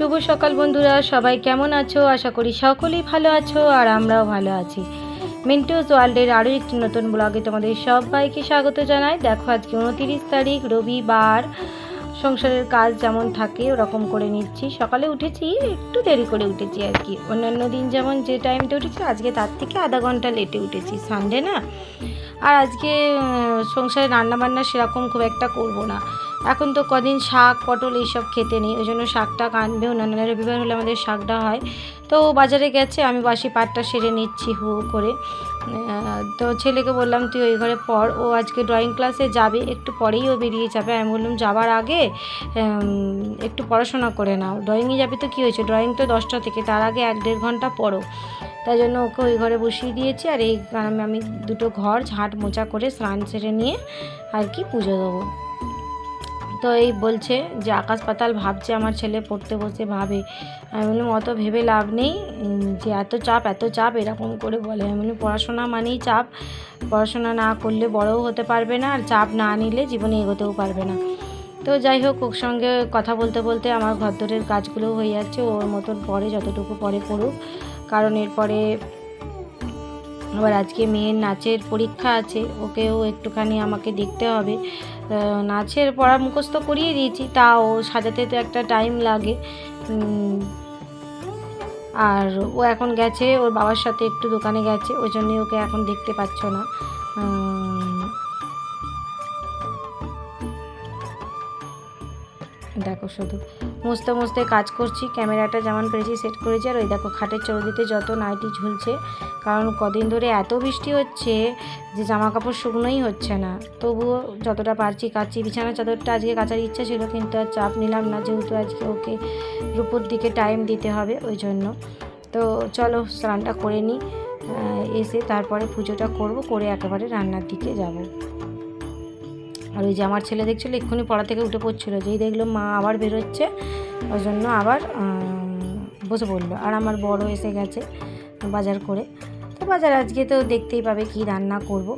শুভ সকাল বন্ধুরা, সবাই কেমন আছো? আশা করি সকলেই ভালো আছো আর আমরাও ভালো আছি। মিন্টুস ওয়ার্ল্ডের আরও একটি নতুন ব্লগে তোমাদের সবাইকে স্বাগত জানাই। দেখো, আজকে উনতিরিশ তারিখ, রবিবার। সংসারের কাজ যেমন থাকে, ওরকম করে নিচ্ছি। সকালে উঠেছি, একটু দেরি করে উঠেছি আর কি। অন্যান্য দিন যেমন যে টাইমটা উঠেছি, আজকে তার থেকে আধা ঘণ্টা লেটে উঠেছি। সানডে না? আর আজকে সংসারে রান্নাবান্না সেরকম খুব একটা করব না। এখন তো কদিন শাক, পটল এইসব খেতে নেই, ওই জন্য শাকটা আনবে অন্যান্য রবিবার হলে আমাদের শাকটা হয়। তো বাজারে গেছে, আমি বাসি পাটটা সেরে নিচ্ছি হু করে। তো ছেলেকে বললাম, তুই ওই ঘরে পড়, ও আজকে ড্রয়িং ক্লাসে যাবে, একটু পরেই ও বেরিয়ে যাবে। আমি বললাম, যাবার আগে একটু পড়াশোনা করে নাও। ড্রয়িংয়ে যাবে তো কী হয়েছে? ড্রয়িং তো দশটা থেকে, তার আগে এক দেড় ঘণ্টা পড়ো। তাই জন্য ওকে ওই ঘরে বসিয়ে দিয়েছি, আর এই, আমি দুটো ঘর ঝাঁট মোচা করে স্নান সেরে নিয়ে আর কি পুজো দেবো। তো এই বলছে যে আকাশ পাতাল ভাবছে আমার ছেলে পড়তে বসে ভাবে। আমি বললাম, অত ভেবে লাভ নেই যে এত চাপ এত চাপ, এরকম করে বলে। আমি বললাম, পড়াশোনা মানেই চাপ। পড়াশোনা না করলে বড়ও হতে পারবে না, আর চাপ না নিলে জীবনে এগোতেও পারবে না। তো যাই হোক, ওর সঙ্গে কথা বলতে বলতে আমার ঘর ঘরদরের কাজগুলো হয়ে যাচ্ছে। ওর মতন পরে যতটুকু পরে পড়ুক। কারণ এরপরে আবার আজকে মেয়ের নাচের পরীক্ষা আছে, ওকেও একটুখানি আমাকে দেখতে হবে। নাচের পড়া মুখস্থ করিয়ে দিয়েছি, তাও সাজাতে তো একটা টাইম লাগে। আর ও এখন গেছে, ওর বাবার সাথে একটু দোকানে গেছে, ওই জন্যই ওকে এখন দেখতে পাচ্ছ না। দেখো শুধু। মুছতে মুছতে কাজ করছি, ক্যামেরাটা যেমন পেরেছি সেট করেছি, আর ওই দেখো খাটের চৌদিতে যত নাইটি ঝুলছে, কারণ কদিন ধরে এত বৃষ্টি হচ্ছে যে জামা কাপড় শুকনোই হচ্ছে না। তবুও যতটা পারছি কাচ্ছি বিছানা চাদরটা আজকে কাচার ইচ্ছা ছিল, কিন্তু আর চাপ নিলাম না, যেহেতু আজকে ওকে রূপোর দিকে টাইম দিতে হবে ওই জন্য। তো চলো স্নানটা করে নিই এসে তারপরে পুজোটা করব, করে একেবারে রান্নার দিকে যাব। আর ওই যে আমার ছেলে দেখছিলো, এক্ষুনি পড়া থেকে উঠে পড়ছিলো, যেই দেখল মা আবার বেরোচ্ছে ওই জন্য আবার বসে পড়ল। আর আমার বড় এসে গেছে বাজার করে। তো বাজার আজকে তো দেখতেই পাবে কি রান্না করব।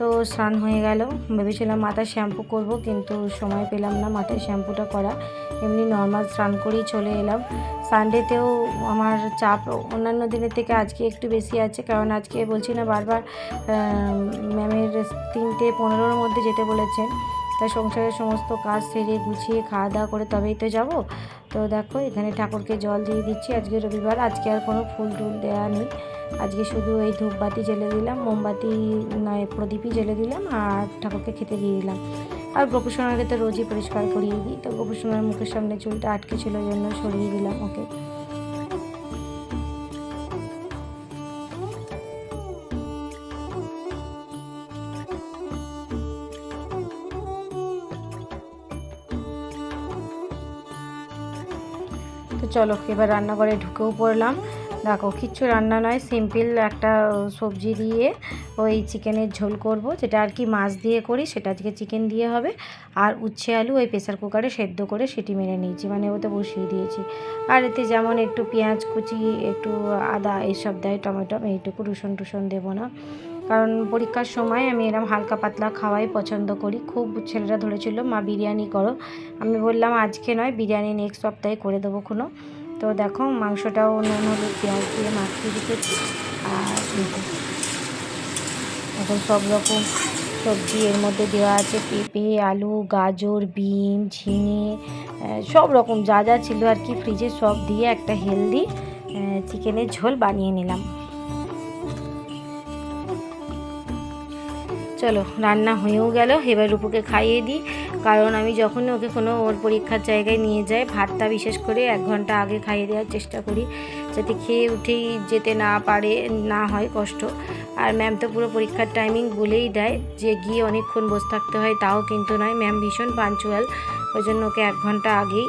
তো স্নান হয়ে গেল। ভেবেছিলাম মাথায় শ্যাম্পু করব, কিন্তু সময় পেলাম না মাথায় শ্যাম্পুটা করা। এমনি নর্মাল স্নান করেই চলে এলাম। সানডেতেও আমার চাপ অন্যান্য দিনের থেকে আজকে একটু বেশি আছে, কারণ আজকে বলছি না বারবার ম্যামের তিনটে পনেরোর মধ্যে যেতে বলেছেন। তাই সংসারের সমস্ত কাজ সেরে গুছিয়ে খাওয়া দাওয়া করে তবেই তো যাব। তো দেখো, এখানে ঠাকুরকে জল দিয়ে দিচ্ছি। আজকে রবিবার, আজকে আর কোনো ফুল টুল দেওয়া নেই। আজকে শুধু এই ধূপবাতি জ্বেলে দিলাম, মোমবাতি নয়, প্রদীপই জ্বেলে দিলাম আর ঠাকুরকে খেতে দিয়ে দিলাম। আর গোপুসোনাকে তো রোজই পরিষ্কার করিয়ে দিই। তো গোপুসোনার মুখের সামনে চুলটা আটকে ছিল জন্য সরিয়ে দিলাম ওকে। চলো, এবার রান্নাঘরে ঢুকেও পড়লাম। দেখো, কিচ্ছু রান্না নয়, সিম্পল একটা সবজি দিয়ে ওই চিকেনের ঝোল করব, যেটা আর কি মাছ দিয়ে করি, সেটা আজকে চিকেন দিয়ে হবে। আর উচ্ছে আলু ওই প্রেসার কুকারে সেদ্ধ করে সেটি মেরে নিয়েছি মানে ওতে বসিয়ে দিয়েছি। আর এতে যেমন একটু পেঁয়াজ কুচি, একটু আদা এইসব দেয়, টমেটো, এইটুকু রসুন টুসুন দেবো না। কারণ পরীক্ষার সময় আমি এরকম হালকা পাতলা খাওয়াই পছন্দ করি। খুব ছেলেরা ধরেছিল, মা, বিরিয়ানি করো। আমি বললাম, আজকে নয়, বিরিয়ানি নেক্সট সপ্তাহে করে দেবো কোনো তো দেখো, মাংসটাও নুন, হলুদ, পেঁয়াজ দিয়ে মাখিয়ে রেখেছি আর এখন সব রকম সবজি এর মধ্যে দেওয়া আছে, পেঁপে, আলু, গাজর, বিন, ঝিঙে সব রকম যা যা ছিল আর কি ফ্রিজে সব দিয়ে একটা হেলদি চিকেনের ঝোল বানিয়ে নিলাম। চলো, রান্না হয়েও গেল। এবার রূপুকে খাইয়ে দিই। কারণ আমি যখন ওকে কোনো ওর পরীক্ষার জায়গায় নিয়ে যাই, ভাতটা বিশেষ করে এক ঘণ্টা আগে খাইয়ে দেওয়ার চেষ্টা করি, যাতে খেয়ে উঠেই যেতে না পারে, না হয় কষ্ট। আর ম্যাম তো পুরো পরীক্ষার টাইমিং বলেই দেয় যে গিয়ে অনেকক্ষণ বসে থাকতে হয়, তাও কিন্তু নয়। ম্যাম ভীষণ পাঞ্চুয়াল, ওই জন্য ওকে এক ঘণ্টা আগেই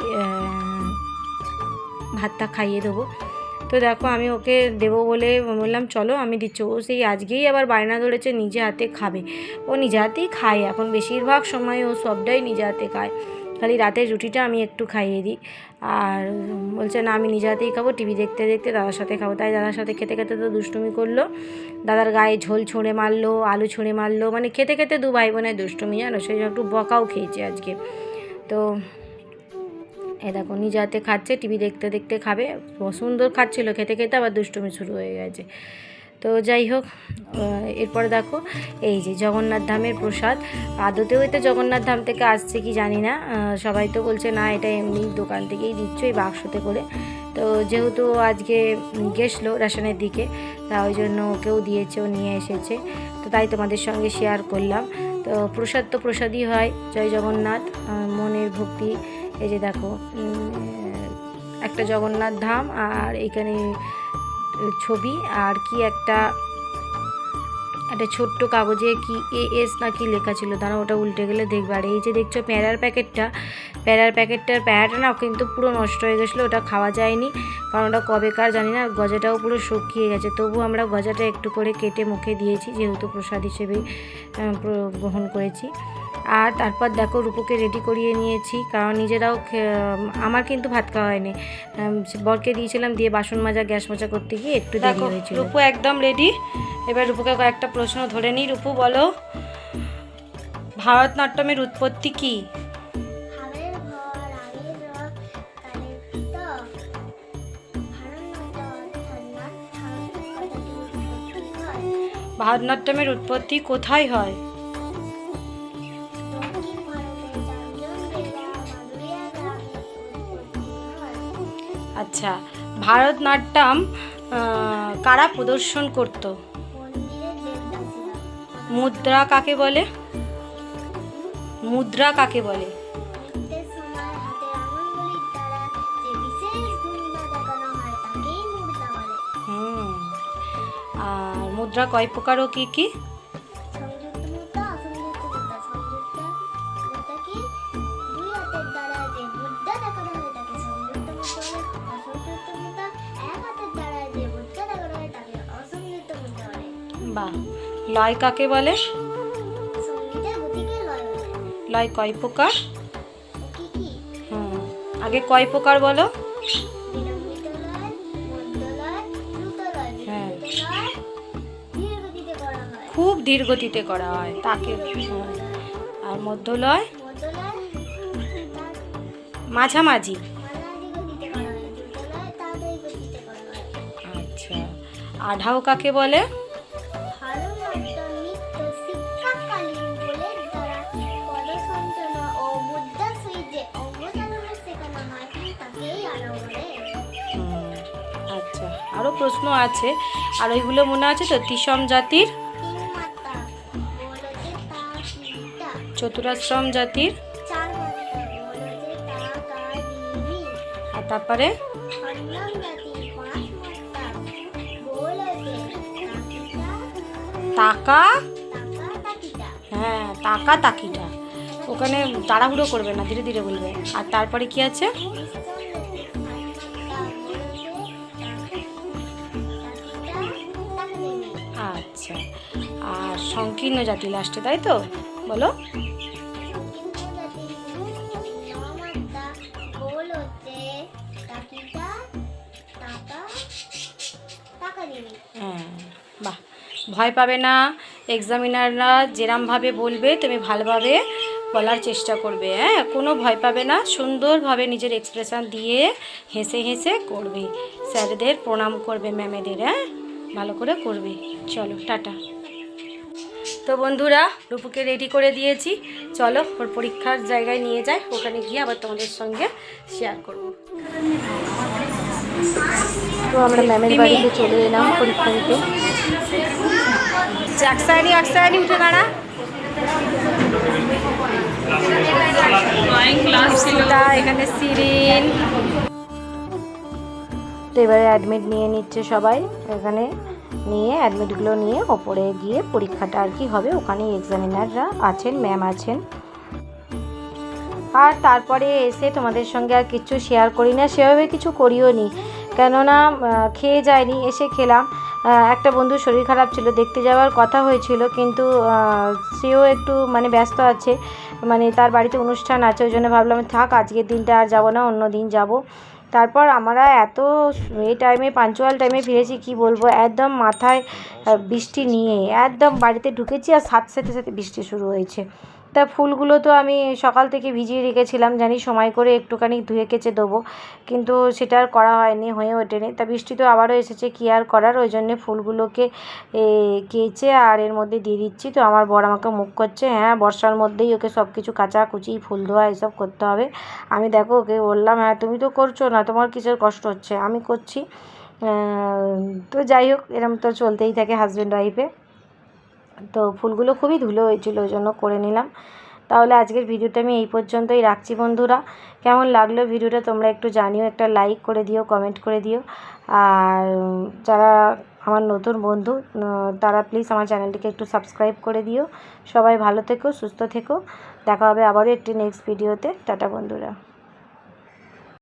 ভাতটা খাইয়ে দেবো। তো দেখো আমি ওকে দেবো বলে বললাম, চলো আমি দিচ্ছি। ও সেই আজকেই আবার বায়না ধরেছে, নিজে হাতে খাবে। ও নিজে হাতেই খায়, এখন বেশিরভাগ সময় ও সবটাই নিজে হাতে খায়। খালি রাতের রুটিটা আমি একটু খাইয়ে দিই। আর বলছে, না, আমি নিজে হাতেই খাব, টিভি দেখতে দেখতে দাদার সাথে খাব। তাই দাদার সাথে খেতে খেতে তো দুষ্টুমি করল। দাদার গায়ে ঝোল ছুঁড়ে মারলো, আলু ছুঁড়ে মারলো মানে খেতে খেতে দু ভাই বোনের দুষ্টুমি, জানো? সেই জন্য একটু বকাও খেয়েছে আজকে। তো এ দেখো, নিজ হাতে খাচ্ছে, টিভি দেখতে দেখতে খাবে। সুন্দর খাচ্ছিল, খেতে খেতে আবার দুষ্টুমি শুরু হয়ে গেছে। তো যাই হোক এরপরে দেখো, এই যে জগন্নাথ ধামের প্রসাদ। আদতেও এটা জগন্নাথ ধাম থেকে আসছে কি জানি না সবাই তো বলছে, না, এটা এমনি দোকান থেকেই দিচ্ছ এই বাক্সতে করে। তো যেহেতু আজকে গেছলো রেশনের দিকে, তা ওই জন্য ওকেও দিয়েছে, ও নিয়ে এসেছে। তো তাই তোমাদের সঙ্গে শেয়ার করলাম। তো প্রসাদ তো প্রসাদই হয়। জয় জগন্নাথ মনের ভক্তি। এই যে দেখো একটা জগন্নাথ ধাম আর এখানে ছবি আর কি একটা একটা ছোট্ট কাগজে কি এ এস না কি লেখা ছিল দাঁড়া ওটা উল্টে গেলে দেখবে। আর এই যে দেখছ প্যারার প্যাকেটটা, প্যারার প্যাকেটটার প্যারাটা না কিন্তু পুরো নষ্ট হয়ে গেছিল, ওটা খাওয়া যায়নি, কারণ ওটা কবেকার জানি না, গজাটাও পুরো শুকিয়ে গেছে। তবু আমরা গজাটা একটু করে কেটে মুখে দিয়েছি, যেহেতু প্রসাদ হিসেবে গ্রহণ করেছি। আর তারপর দেখো রূপকে রেডি করিয়ে নিয়েছি কারণ নিজেরাও খে- আমার কিন্তু ভাত খাওয়া হয়নি। বরকে দিয়েছিলাম দিয়ে বাসন মাজা গ্যাস মাজা করতে গিয়ে একটু দেরি দেখো হয়েছিল। রূপু একদম রেডি এবার রূপুকে কয়েকটা প্রশ্ন ধরে নিই। রূপু বলো ভারতনাট্যমের উৎপত্তি কি? হাড়ের ঘর আগের রথ কালের তো ভারতনাট্যমের উৎপত্তি কোথায় হয়? আচ্ছা ভারতনাট্যম কারা প্রদর্শন করত? মুদ্রা কাকে বলে? মুদ্রা কাকে বলে? মুদ্রা কয় প্রকার ও কি কি? বা লয় কাকে বলে? লয় কয় প্রকার? হুম, আগে কয় প্রকার বলো? হ্যাঁ। খুব ধীর গতিতে করা হয়, তাকে আর মধ্যলয়? মধ্য লয় মাঝামাঝি। আচ্ছা। আঢাও কাকে বলে? আরও প্রশ্ন আছে। আর ওইগুলো মনে আছে তো? তিসম জাতির চতুরাশ্রম জাতির আর তারপরে? টাকা হ্যাঁ টাকা তাকিটা। ওখানে তাড়াহুড়ো করবে না, ধীরে ধীরে বলবে। আর তারপরে কি আছে? সংকীর্ণ জাতি লাস্টে তাই তো? বলো। হ্যাঁ বাহ। ভয় পাবে না এক্সামিনাররা যেরমভাবে বলবে, তুমি ভালোভাবে বলার চেষ্টা করবে হ্যাঁ? কোনো ভয় পাবে না, সুন্দরভাবে নিজের এক্সপ্রেশন দিয়ে হেসে হেসে করবে। স্যারদের প্রণাম করবে ম্যামেদের হ্যাঁ? ভালো করে করবে। চলো, টাটা। তো বন্ধুরা রূপুকে রেডি করে দিয়েছি। চলো ওর পরীক্ষার জায়গায় নিয়ে যাই। ওখানে গিয়ে আবার তোমাদের সঙ্গে শেয়ার করব। তো আমরা ম্যামের বাড়িতে চলে এলাম পরীক্ষা দিতে আকসায়নি আকসায়নি উঠে দাঁড়া। এখানে সিরিন তো এবারে অ্যাডমিট নিয়ে নিচ্ছে সবাই এখানে। নিয়ে অ্যাডমিটগুলো নিয়ে ওপরে গিয়ে পরীক্ষাটা আর কি হবে। ওখানে এক্সামিনাররা আছেন ম্যাম আছেন। আর তারপরে এসে তোমাদের সঙ্গে আর কিছু শেয়ার করি না, সেভাবে কিছু করিও নি। কেননা খেয়ে যায়নি এসে খেলাম। একটা বন্ধুর শরীর খারাপ ছিল, দেখতে যাওয়ার কথা হয়েছিল, কিন্তু সেও একটু মানে ব্যস্ত আছে। মানে তার বাড়িতে অনুষ্ঠান আছে, ওই জন্য ভাবলাম, থাক, আজকের দিনটা আর যাব না, অন্য দিন যাব। তারপর আমরা এত এই টাইমে পাঞ্চুয়াল টাইমে ফিরেছি, কি বলব? একদম মাথায় বৃষ্টি নিয়ে, একদম বাড়িতে ঢুকেছি আর সাথে সাথে সাথে বৃষ্টি শুরু হয়েছে। তা ফুলগুলো তো আমি সকাল থেকে ভিজিয়ে রেখেছিলাম, জানি সময় করে একটুখানি ধুয়ে কেচে দেবো। কিন্তু সেটা আর করা হয়নি, হয়ে ওঠেনি। তা বৃষ্টি তো আবারও এসেছে, কী আর করার? ওই জন্যে ফুলগুলোকে কেচে আর এর মধ্যে দিয়ে দিচ্ছি। তো আমার বর আমাকে মুখ করছে হ্যাঁ বর্ষার মধ্যেই ওকে সব কিছু কাচা কুচি ফুল ধোয়া এসব করতে হবে। আমি দেখো ওকে বললাম হ্যাঁ তুমি তো করছ না, তোমার কিসের কষ্ট হচ্ছে? আমি করছি তো যাই হোক, এরম তো চলতেই থাকে হাজব্যান্ড ওয়াইফে। তো ফুলগুলো খুবই ধুলো হয়েছিল, ওই জন্য করে নিলাম। তাহলে আজকের ভিডিওটা আমি এই পর্যন্তই রাখছি বন্ধুরা। কেমন লাগল ভিডিওটা তোমরা একটু জানিও, একটা লাইক করে দিও কমেন্ট করে দিও। আর যারা আমার নতুন বন্ধু তারা প্লিজ আমার চ্যানেলটিকে একটু সাবস্ক্রাইব করে দিও। সবাই ভালো থেকো, সুস্থ থেকো। দেখা হবে আবারও একটি নেক্সট ভিডিওতে টাটা বন্ধুরা।